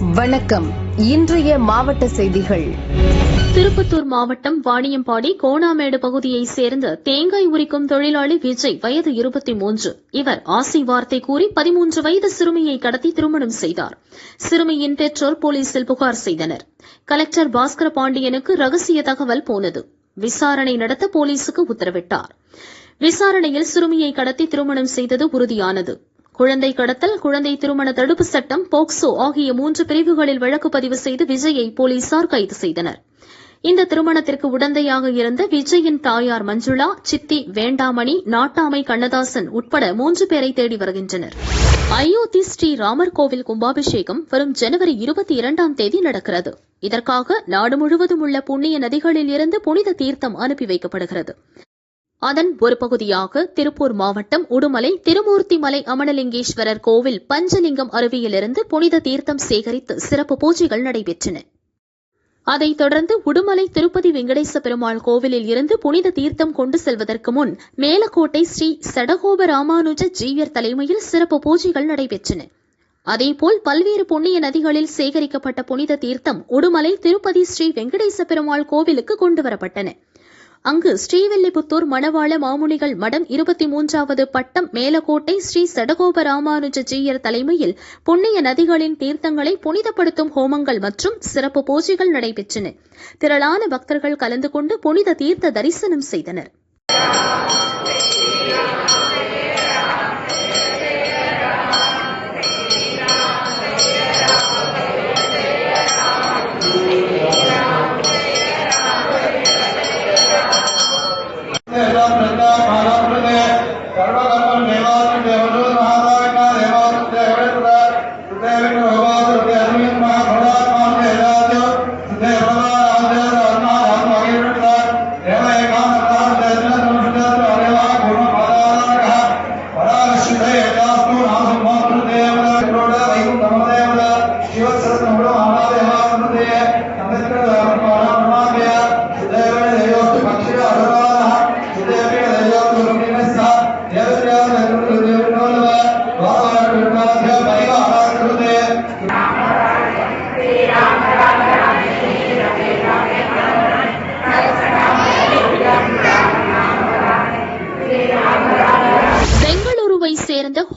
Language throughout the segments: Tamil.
வணக்கம். இன்றைய மாவட்ட செய்திகள். திருப்பத்தூர் மாவட்டம் வாணியம்பாடி கோணாமேடு பகுதியைச் சேர்ந்த தேங்காய் உரிக்கும் தொழிலாளி விஜய் வயது இருபத்தி மூன்று. இவர் ஆசி வார்த்தை கூறி பதிமூன்று வயது சிறுமியை கடத்தி திருமணம் செய்தார். சிறுமியின் பெற்றோர் போலீசில் புகார் செய்தனர். கலெக்டர் பாஸ்கர பாண்டியனுக்கு ரகசிய தகவல் போனது. விசாரணை நடத்த போலீசுக்கு உத்தரவிட்டார். விசாரணையில் சிறுமியை கடத்தி திருமணம் செய்தது உறுதியானது. குழந்தை கடத்தல் குழந்தை திருமண தடுப்பு சட்டம் போக்சோ ஆகிய மூன்று பிரிவுகளில் வழக்கு பதிவு செய்து விஜயை போலீசார் கைது செய்தனர். இந்த திருமணத்திற்கு உடந்தையாக இருந்த விஜயின் தாயார் மஞ்சுளா சித்தி வேண்டாமணி நாட்டாமை கண்ணதாசன் உட்பட மூன்று பேரை தேடி வருகின்றனர். அயோத்தி ஸ்ரீ ராமர் கோவில் கும்பாபிஷேகம் வரும் ஜனவரி இருபத்தி இரண்டாம் தேதி நடக்கிறது. இதற்காக நாடு முழுவதும் உள்ள புண்ணிய நதிகளில் இருந்து புனித தீர்த்தம் அனுப்பி வைக்கப்படுகிறது. அதன் ஒரு பகுதியாக திருப்பூர் மாவட்டம் உடுமலை திருமூர்த்திமலை அமனலிங்கேஸ்வரர் கோவில் பஞ்சலிங்கம் அருவியிலிருந்து புனித தீர்த்தம் சேகரித்து சிறப்பு பூஜைகள் நடைபெற்றன. அதைத் தொடர்ந்து உடுமலை திருப்பதி வெங்கடேச பெருமாள் கோவிலில் இருந்து புனித தீர்த்தம் கொண்டு செல்வதற்கு முன் மேலக்கோட்டை ஸ்ரீ சடகோப ராமானுஜ ஜீவியர் தலைமையில் சிறப்பு பூஜைகள் நடைபெற்றன. அதேபோல் பல்வேறு புண்ணிய நதிகளில் சேகரிக்கப்பட்ட புனித தீர்த்தம் உடுமலை திருப்பதி ஸ்ரீ வெங்கடேச பெருமாள் கோவிலுக்கு கொண்டுவரப்பட்டன அங்கு ஸ்ரீவில்லிபுத்தூர் மணவாள மாமுனிகள் மடம் இருபத்தி மூன்றாவது பட்டம் மேலக்கோட்டை ஸ்ரீ சடகோப ராமானுஜ ஜீயர் தலைமையில் புண்ணிய நதிகளின் தீர்த்தங்களை புனிதப்படுத்தும் ஹோமங்கள் மற்றும் சிறப்பு பூஜைகள் நடைபெற்றன. திரளான பக்தர்கள் கலந்து கொண்டு புனித தீர்த்த தரிசனம் செய்தனர்.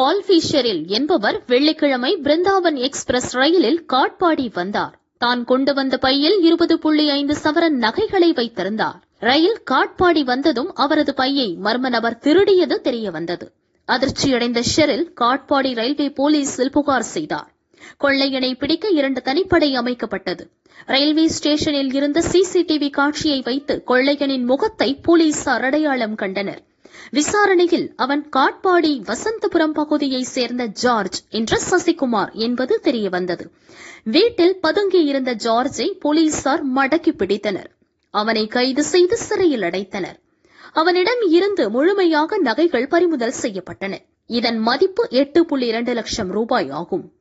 பால் ஃபிஷரில் என்பவர் வெள்ளிக்கிழமை பிருந்தாவன் எக்ஸ்பிரஸ் ரயிலில் காட்பாடி வந்தார். தான் கொண்டு வந்த பையில் இருபது புள்ளி ஐந்து சவரன் நகைகளை வைத்திருந்தார். ரயில் காட்பாடி வந்ததும் அவரது பையை மர்ம நபர் திருடியது தெரிய வந்தது அதிர்ச்சியடைந்த ஷெரில் காட்பாடி ரயில்வே போலீசில் புகார் செய்தார். கொள்ளையனை பிடிக்க இரண்டு தனிப்படை அமைக்கப்பட்டது. ரயில்வே ஸ்டேஷனில் இருந்த சிசிடிவி காட்சியை வைத்து கொள்ளையனின் முகத்தை போலீசார் அடையாளம் கண்டனர். விசாரணையில் அவன் காட்பாடி வசந்தபுரம் பகுதியைச் சேர்ந்த ஜார்ஜ் என்ற சசிகுமார் என்பது தெரியவந்தது. வீட்டில் பதுங்கியிருந்த ஜார்ஜை போலீசார் மடக்கி பிடித்தனர். அவனை கைது செய்து சிறையில் அடைத்தனர். அவனிடம் இருந்து முழுமையாக நகைகள் பறிமுதல் செய்யப்பட்டன. இதன் மதிப்பு எட்டு புள்ளி இரண்டு லட்சம் ரூபாய் ஆகும்.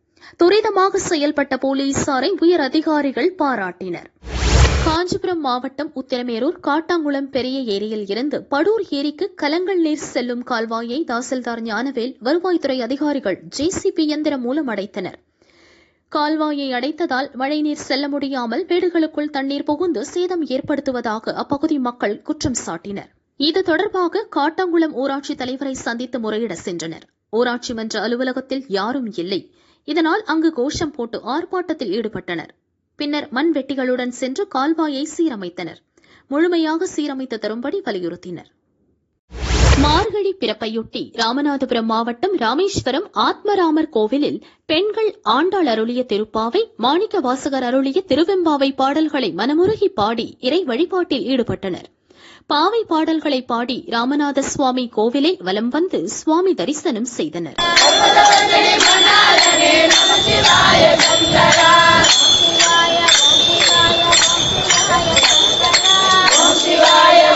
துரிதமாக செயல்பட்ட போலீசாரை உயர் அதிகாரிகள் பாராட்டினர். காஞ்சிபுரம் மாவட்டம் உத்திரமேரூர் காட்டாங்குளம் பெரிய ஏரியில் இருந்து படூர் ஏரிக்கு கலங்கள் நீர் செல்லும் கால்வாயை தாசில்தார் ஞானவேல் வருவாய்த்துறை அதிகாரிகள் ஜேசிபி இயந்திரம் மூலம் அடைத்தனர். கால்வாயை அடைத்ததால் மழைநீர் செல்ல முடியாமல் வீடுகளுக்குள் தண்ணீர் புகுந்து சேதம் ஏற்படுத்துவதாக அப்பகுதி மக்கள் குற்றம் சாட்டினர். இது தொடர்பாக காட்டாங்குளம் ஊராட்சி தலைவரை சந்தித்து முறையிட சென்றனர். ஊராட்சி மன்ற அலுவலகத்தில் யாரும் இல்லை. இதனால் அங்கு கோஷம் போட்டு ஆர்ப்பாட்டத்தில் ஈடுபட்டனர். பின்னர் மண்வெட்டிகளுடன் சென்று கால்வாயை சீரமைத்தனர். முழுமையாக சீரமைத்து தரும்படி வலியுறுத்தினர். மார்கழி பிறப்பையொட்டி ராமநாதபுரம் மாவட்டம் ராமேஸ்வரம் ஆத்மராமர் கோவிலில் பெண்கள் ஆண்டாள் அருளிய திருப்பாவை மாணிக்க வாசகர் அருளிய திருவெம்பாவை பாடல்களை மனமுருகி பாடி இறை வழிபாட்டில் ஈடுபட்டனர். பாவை பாடல்களை பாடி ராமநாத சுவாமி கோவிலை வலம் வந்து சுவாமி தரிசனம் செய்தனர் Shivaya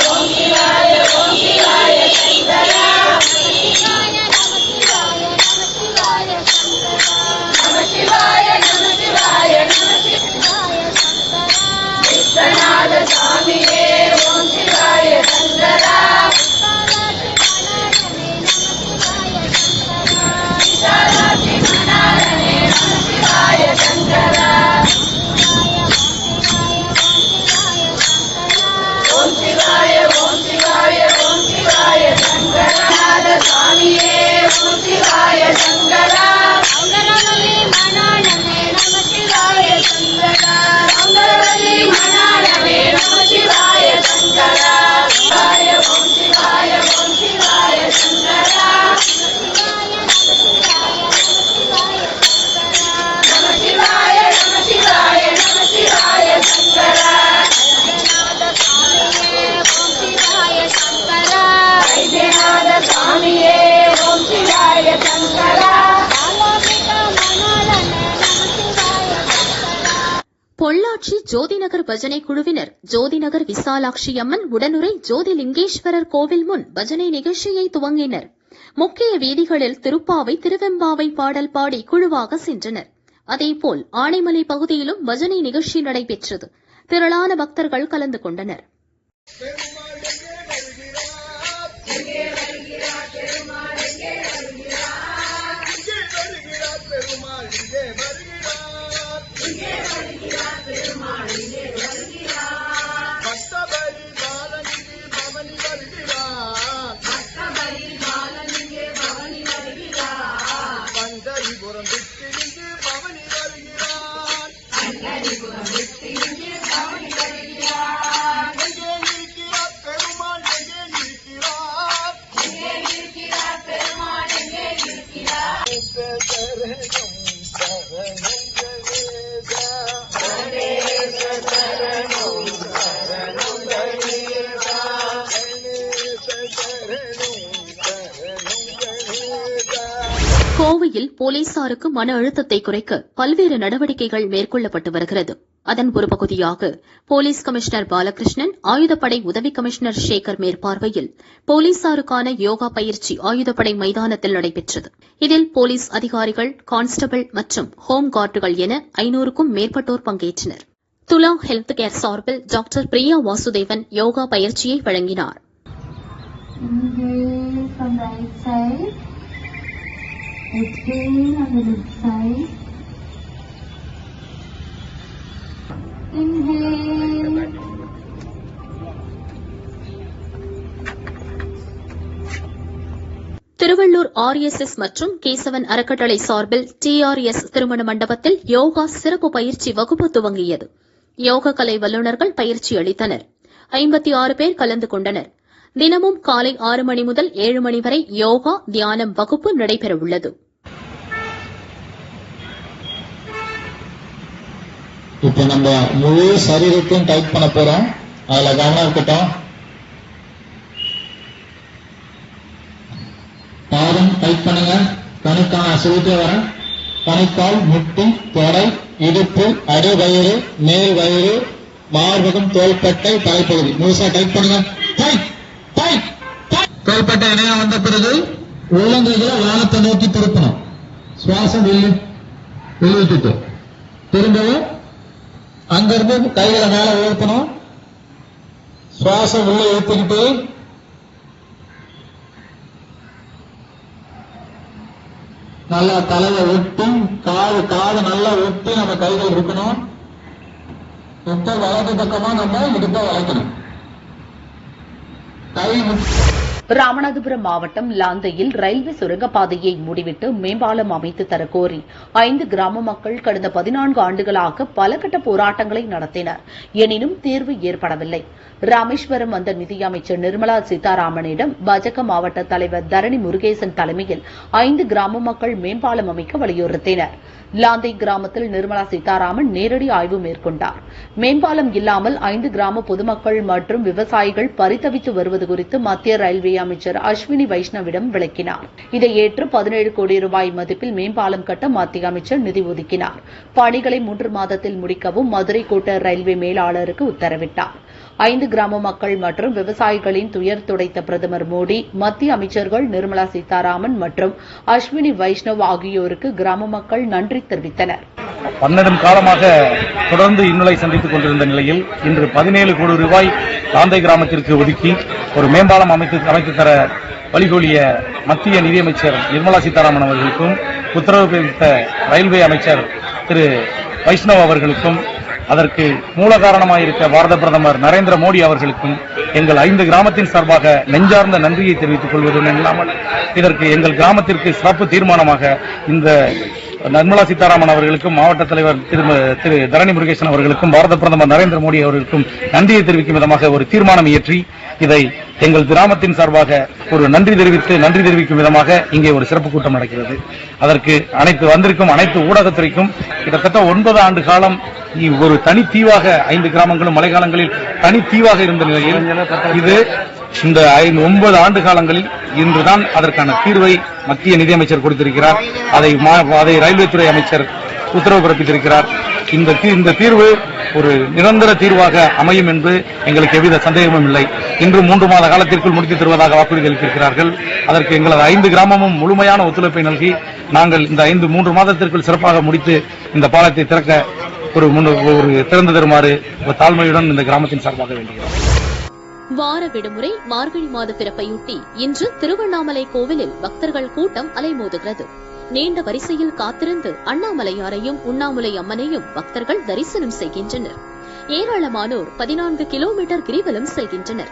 பொள்ளாச்சி ஜோதிநகர் பஜனை குழுவினர் ஜோதிநகர் விசாலாட்சி அம்மன் உடனுரை ஜோதிலிங்கேஸ்வரர் கோவில் முன் பஜனை நிகழ்ச்சியை துவங்கினர். முக்கிய வீதிகளில் திருப்பாவை திருவெம்பாவை பாடல் பாடி குழுவாக சென்றனர். அதேபோல் ஆனைமலை பகுதியிலும் பஜனை நிகழ்ச்சி நடைபெற்றது. திரளான பக்தர்கள் கலந்து கொண்டனர். Yeah. கோவையில் போலீசாருக்கு மன அழுத்தத்தை குறைக்க பல்வேறு நடவடிக்கைகள் மேற்கொள்ளப்பட்டு வருகிறது. அதன் ஒரு பகுதியாக போலீஸ் கமிஷனர் பாலகிருஷ்ணன் ஆயுதப்படை உதவி கமிஷனர் சேகர் மேற்பார்வையில் போலீசாருக்கான யோகா பயிற்சி ஆயுதப்படை மைதானத்தில் நடைபெற்றது. இதில் போலீஸ் அதிகாரிகள் கான்ஸ்டபிள் மற்றும் ஹோம் கார்டுகள் என ஐநூறுக்கும் மேற்பட்டோர் பங்கேற்றனர். துலா ஹெல்த் கேர் சார்பில் டாக்டர் பிரியா வாசுதேவன் யோகா பயிற்சியை வழங்கினார். Exhale on the left side. Inhale. Tiruvallur RSS மற்றும் கேசவன் அறக்கட்டளை சார்பில் டிஆர்எஸ் திருமண மண்டபத்தில் யோகா சிறப்பு பயிற்சி வகுப்பு துவங்கியது யோக கலை வல்லுநர்கள் பயிற்சி அளித்தனர் ஐம்பத்தி ஆறு பேர் கலந்து கொண்டனர் தினமும் காலை ஆறு மணி முதல் ஏழு மணி வரை யோகா தியானம் வகுப்பு நடைபெறவுள்ளது. இப்ப நம்ம முழு சரீரத்தையும் டைட் பண்ண போறோம். அதுல கவனம் இருக்கட்டும். பாதம் டைட் பண்ணுங்க. கணுக்கான சொல்லிட்டே வரேன் கணுக்கால் முட்டி தொடை இடுப்பு அடிவயிறு மேல் வயிறு மார்பகம் தோள்பட்டை தலைப்பகுதி. முழுசா டைப் பண்ணுங்க. டைப் கைப்பட்ட இணையா வந்த பிறகு உள்ளங்கைகளை வானத்தை நோக்கி திருப்பணும் சுவாசம் வெளியே வெளியிட்டு திரும்பவும் அங்கிருந்து கைகளை மேல உயர்த்தணும் சுவாசம் உள்ள இழுத்துக்கிட்டு நல்லா தலையை ஒட்டி காது காது நல்லா ஒட்டி நம்ம கைகள் இருக்கணும். இப்ப வலது பக்கமா நம்ம இடுப்ப வளைக்கணும். ராமநாதபுரம் மாவட்டம் லாந்தையில் ரயில்வே சுரங்கப்பாதையை மூடிவிட்டு மேம்பாலம் அமைத்து தர கோரி ஐந்து கிராம மக்கள் கடந்த பதினான்கு ஆண்டுகளாக பல கட்ட போராட்டங்களை நடத்தினர். எனினும் தீர்வு ஏற்படவில்லை. ராமேஸ்வரம் வந்த நிதியமைச்சர் நிர்மலா சீதாராமனிடம் பாஜக மாவட்ட தலைவர் தரணி முருகேசன் தலைமையில் ஐந்து கிராம மக்கள் மேம்பாலம் அமைக்க வலியுறுத்தினர். லாந்தை கிராமத்தில் நிர்மலா சீதாராமன் நேரடி ஆய்வு மேற்கொண்டார். மேம்பாலம் இல்லாமல் ஐந்து கிராம பொதுமக்கள் மற்றும் விவசாயிகள் பரிதவித்து வருவது குறித்து மத்திய ரயில்வே அமைச்சர் அஸ்வினி வைஷ்ணவிடம் விளக்கினார். இதை ஏற்று பதினேழு கோடி ரூபாய் மதிப்பில் மேம்பாலம் கட்ட மத்திய அமைச்சர் நிதி ஒதுக்கினார். பணிகளை மூன்று மாதத்தில் முடிக்கவும் மதுரை கோட்ட ரயில்வே மேலாளருக்கு உத்தரவிட்டார். ஐந்து கிராம மக்கள் மற்றும் விவசாயிகளின் துயர் துடைத்த பிரதமர் மோடி மத்திய அமைச்சர்கள் நிர்மலா சீதாராமன் மற்றும் அஸ்வினி வைஷ்ணவ் ஆகியோருக்கு கிராம மக்கள் நன்றி தெரிவித்தனர். பன்னெடும் காலமாக தொடர்ந்து இன்னலை சந்தித்துக் கொண்டிருந்த நிலையில் இன்று பதினேழு கோடி ரூபாய் தாந்தை கிராமத்திற்கு ஒதுக்கி ஒரு மேம்பாலம் அமைத்து அமைத்து தர வழிகோலிய மத்திய நிதியமைச்சர் நிர்மலா சீதாராமன் அவர்களுக்கும் உத்தரவு பிறப்பித்த ரயில்வே அமைச்சர் திரு வைஷ்ணவ் அவர்களுக்கும் அதற்கு மூல காரணமாயிருக்க பாரத பிரதமர் நரேந்திர மோடி அவர்களுக்கும் எங்கள் ஐந்து கிராமத்தின் சார்பாக நெஞ்சார்ந்த நன்றியை தெரிவித்துக் கொள்வதும் இல்லாமல் இதற்கு எங்கள் கிராமத்திற்கு சிறப்பு தீர்மானமாக இந்த நிர்மலா சீதாராமன் அவர்களுக்கும் மாவட்ட தலைவர் திரு திரு தரணி முருகேசன் அவர்களுக்கும் பாரத பிரதமர் நரேந்திர மோடி அவர்களுக்கும் நன்றியை தெரிவிக்கும் விதமாக ஒரு தீர்மானம் இயற்றி இதை எங்கள் கிராமத்தின் சார்பாக ஒரு நன்றி தெரிவித்து நன்றி தெரிவிக்கும் விதமாக இங்கே ஒரு சிறப்பு கூட்டம் நடக்கிறது. அதற்கு அனைத்து வந்திருக்கும் அனைத்து ஊடகத்துறைக்கும் கிட்டத்தட்ட ஒன்பது ஆண்டு காலம் ஒரு தனித்தீவாக ஐந்து கிராமங்களும் மழைக்காலங்களில் தனித்தீவாக இருந்த நிலையில் இது இந்த ஐந்து ஒன்பது ஆண்டு காலங்களில் இன்றுதான் அதற்கான தீர்வை மத்திய நிதியமைச்சர் கொடுத்திருக்கிறார். அதை மா- அதை ரயில்வே துறை அமைச்சர் உத்தரவு பிறப்பித்திருக்கிறார் இந்த தீ- இந்த தீர்வு ஒரு நிரந்தர தீர்வாக அமையும் என்று எங்களுக்கு எவ்வித சந்தேகமும் இல்லை. இன்று மூன்று மாத காலத்திற்குள் முடித்து தருவதாக வாக்குறுதி அளித்திருக்கிறார்கள். அதற்கு எங்களது ஐந்து கிராமமும் முழுமையான ஒத்துழைப்பை நல்கி நாங்கள் இந்த ஐந்து மூன்று மாதத்திற்குள் சிறப்பாக முடித்து இந்த பாலத்தை திறக்க ஒரு ஒரு திறந்து தருமாறு ஒரு தாழ்மையுடன் இந்த கிராமத்தின் சார்பாக வேண்டுகிறோம். வார விடுமுறை மார்கழி மாத பிறப்பையொட்டி இன்று திருவண்ணாமலை கோவிலில் பக்தர்கள் கூட்டம் அலைமோதுகிறது. நீண்ட வரிசையில் காத்திருந்து அண்ணாமலையாரையும் உண்ணாமுலை அம்மனையும் பக்தர்கள் தரிசனம் செய்கின்றனர். ஏராளமானோர் பதினான்கு கிலோமீட்டர் கிரிவலம் செல்கின்றனர்.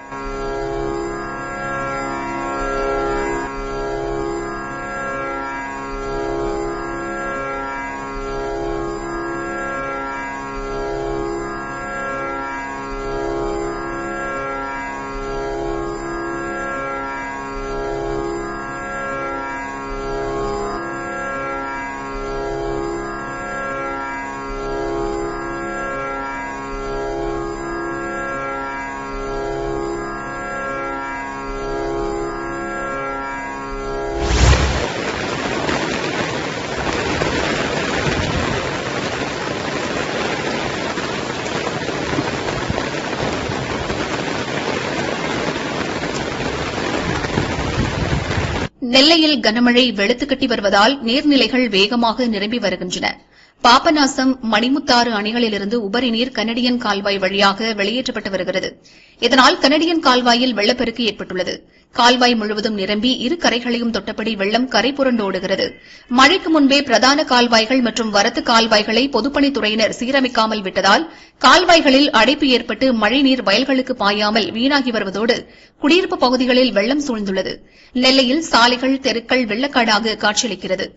நெல்லையில் கனமழை வெளுத்துக்கட்டி வருவதால் நீர்நிலைகள் வேகமாக நிரம்பி வருகின்றன. பாபநாசம் மணிமுத்தாறு அணைகளிலிருந்து உபரி நீர் கனடியன் கால்வாய் வழியாக வெளியேற்றப்பட்டு வருகிறது. இதனால் கனடியன் கால்வாயில் வெள்ளப்பெருக்கு ஏற்பட்டுள்ளது. கால்வாய் முழுவதும் நிரம்பி இரு கரைகளையும் தொட்டபடி வெள்ளம் கரை புரண்டோடுகிறது. மழைக்கு முன்பே பிரதான கால்வாய்கள் மற்றும் வரத்து கால்வாய்களை பொதுப்பணித்துறையினர் சீரமைக்காமல் விட்டதால் கால்வாய்களில் அடைப்பு ஏற்பட்டு மழைநீர் வயல்களுக்கு பாயாமல் வீணாகி வருவதோடு குடியிருப்பு பகுதிகளில் வெள்ளம் சூழ்ந்துள்ளது. நெல்லையில் சாலைகள் தெருக்கள் வெள்ளக்காடாக காட்சியளிக்கிறது.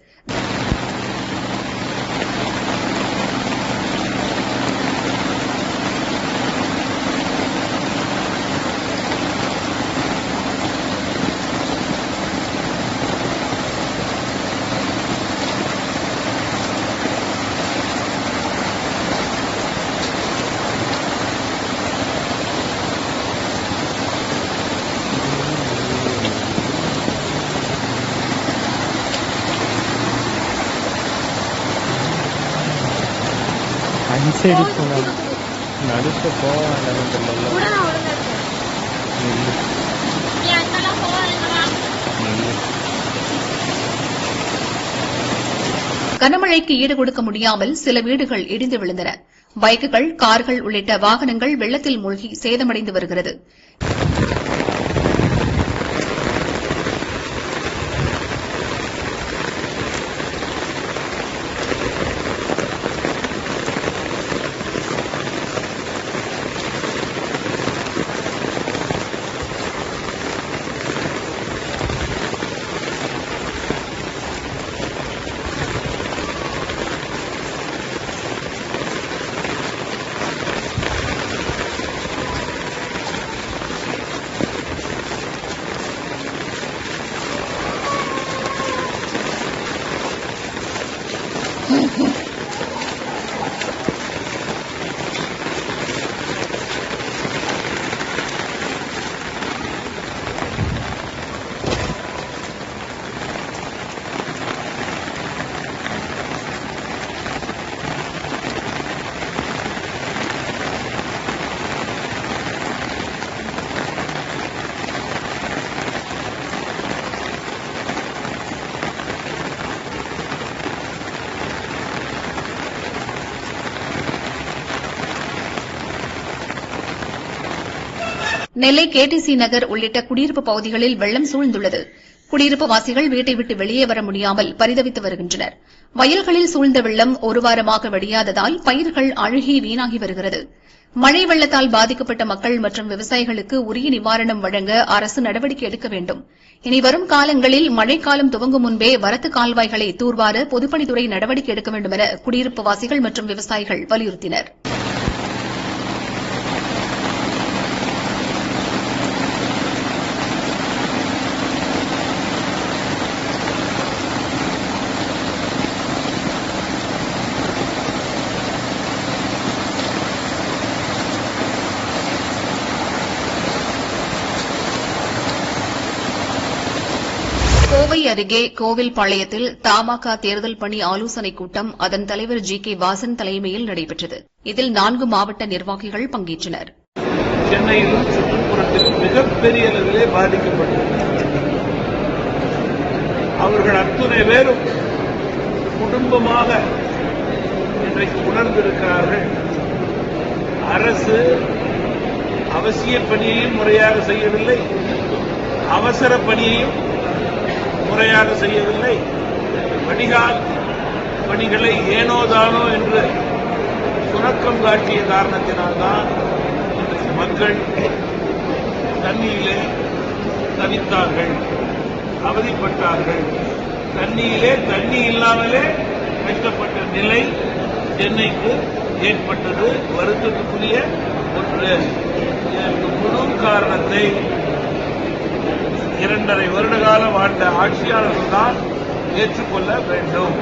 அன்சைடு போனா நடுக்க போவாங்க கனமழைக்கு ஈடு கொடுக்க முடியாமல் சில வீடுகள் இடிந்து விழுந்தன. பைக்குகள் கார்கள் உள்ளிட்ட வாகனங்கள் வெள்ளத்தில் மூழ்கி சேதமடைந்து வருகிறது. Mm-hmm. நெல்லை கேடிசி நகர் உள்ளிட்ட குடியிருப்பு பகுதிகளில் வெள்ளம் சூழ்ந்துள்ளது. குடியிருப்பு வாசிகள் வீட்டை விட்டு வெளியே வர முடியாமல் பரிதவித்து வருகின்றனர். வயல்களில் சூழ்ந்த வெள்ளம் ஒரு வாரமாக வெடியாததால் பயிர்கள் அழுகி வீணாகி வருகிறது. மழை வெள்ளத்தால் பாதிக்கப்பட்ட மக்கள் மற்றும் விவசாயிகளுக்கு உரிய நிவாரணம் வழங்க அரசு நடவடிக்கை எடுக்க வேண்டும். இனி வரும் காலங்களில் மழைக்காலம் துவங்கும் முன்பே வரத்து கால்வாய்களை தூர்வார பொதுப்பணித்துறை நடவடிக்கை எடுக்க வேண்டும் என குடியிருப்பு வாசிகள் மற்றும் விவசாயிகள் வலியுறுத்தினர். அருகே கோவில்பாளையத்தில் தமாக தேர்தல் பணி ஆலோசனைக் கூட்டம் அதன் தலைவர் ஜி கே வாசன் தலைமையில் நடைபெற்றது. இதில் நான்கு மாவட்ட நிர்வாகிகள் பங்கேற்றனர். சென்னையிலும் சுற்றுப்புறத்திலும் மிகப்பெரிய அளவிலே பாதிக்கப்பட்டிருக்கிறார்கள் அவர்கள் அத்துணை பேரும் குடும்பமாக இன்றைக்கு உணர்ந்திருக்கிறார்கள். அரசு அவசிய பணியையும் முறையாக செய்யவில்லை. அவசர பணியையும் முறையாக செய்யவில்லை. வடிகால் பணிகளை ஏனோதானோ என்று சுணக்கம் காட்டிய காரணத்தினால்தான் இன்றைக்கு மக்கள் தண்ணியிலே தவித்தார்கள் அவதிப்பட்டார்கள். தண்ணியிலே தண்ணி இல்லாமலே கஷ்டப்பட்ட நிலை சென்னைக்கு ஏற்பட்டது வருத்தத்துக்குரிய ஒன்று. முழு காரணத்தை இரண்டரை வருட காலம் ஆண்ட ஆட்சியாளர்கள் தான் ஏற்றுக்கொள்ள வேண்டும்.